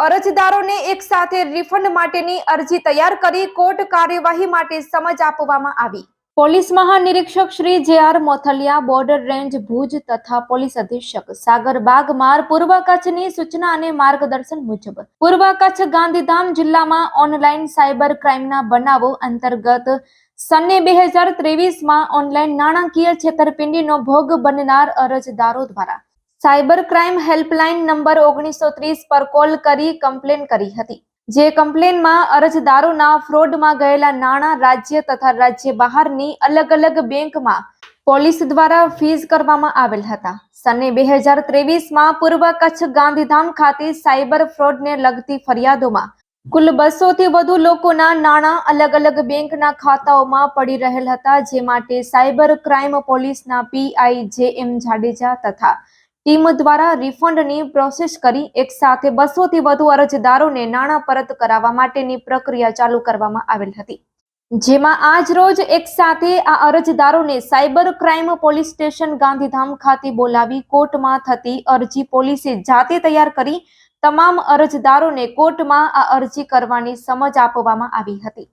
અરજદારોને એક સાથે રિફંડ માટેની અરજી તૈયાર કરી કોર્ટ કાર્યવાહી માટે સમજ આપવામાં આવી. Police મહાનિરીક્ષક Shri J R Mothaliya, border range Bhuj તથા પોલીસ અધિક્ષક સાગર બાગમાર પૂર્વ કચ્છની સૂચના અને માર્ગદર્શન મુજબ પૂર્વ કચ્છ ગાંધીધામ જિલ્લામાં ઓનલાઈન સાયબર ક્રાઇમના બનાવો અંતર્ગત સને બે હજાર ત્રેવીસમાં ઓનલાઈન નાણાકીય છેતરપિંડીનો ભોગ બનનાર અરજદારો દ્વારા સાયબર ક્રાઇમ હેલ્પલાઇન નંબર ઓગણીસો ત્રીસ પર કોલ કરી કમ્પ્લેન કરી હતી. જે કમ્પ્લેનમાં અરજદારોના ફ્રોડમાં ગયેલા નાણાં રાજ્ય તથા રાજ્ય બહારની અલગ અલગ બેંકમાં પોલીસ દ્વારા ફીઝ કરવામાં આવેલ હતા. સને બે હજાર ત્રેવીસમાં પૂર્વ કચ્છ ગાંધીધામ ખાતે સાયબર ફ્રોડને લગતી ફરિયાદોમાં કુલ બસો થી વધુ લોકોના નાણાં અલગ અલગ બેંકના ખાતાઓમાં પડી રહેલ હતા, જે માટે સાયબર ક્રાઇમ પોલીસના પીઆઈ જે એમ જાડેજા તથા ટીમ દ્વારા રિફંડની પ્રોસેસ કરી એક સાથે બસો થી વધુ અરજદારોને નાણાં પરત કરાવવા માટેની પ્રક્રિયા ચાલુ કરવામાં આવેલ હતી. જેમાં આજ રોજ એક સાથે આ અરજદારોને cyber crime police station Gandhidham ખાતે બોલાવી કોર્ટમાં થતી અરજી પોલીસે જાતે તૈયાર કરી તમામ અરજદારોને કોર્ટમાં આ અરજી કરવાની સમજ આપવામાં આવી હતી.